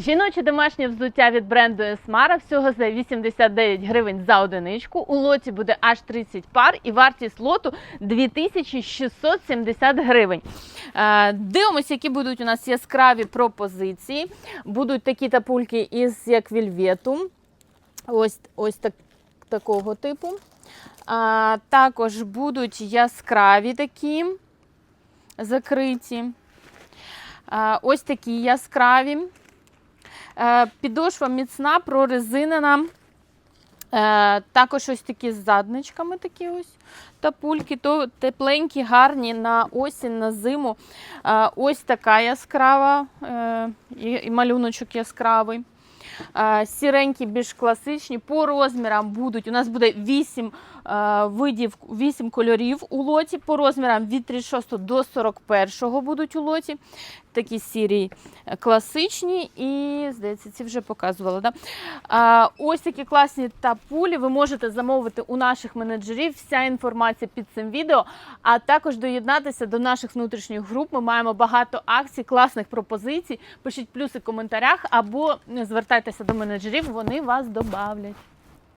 Жіноче домашнє взуття від бренду Esmara всього за 89 гривень за одиничку. У лоті буде аж 30 пар і вартість лоту 2670 гривень. Е, Дивимося, які будуть у нас яскраві пропозиції. Будуть такі тапульки із як вільвету. Ось, ось так, такого типу. А, також будуть яскраві такі закриті. А, ось такі яскраві. Е, Підошва міцна, прорезинена. Е, Також ось такі з задничками такі ось тапульки, то тепленькі, гарні на осінь, на зиму. Е, Ось така яскрава, і малюночок яскравий. Сіренькі, більш класичні. По розмірам будуть. У нас буде 8 е, видів, 8 кольорів у лоті. По розмірам від 36 до 41 будуть у лоті. Такі сірі е, класичні і, здається, ці вже показувала. Да? А, ось такі класні тапулі ви можете замовити у наших менеджерів. Вся інформація під цим відео, а також доєднатися до наших внутрішніх груп. Ми маємо багато акцій, класних пропозицій. Пишіть плюси в коментарях або звертайтеся до менеджерів, вони вас добавлять.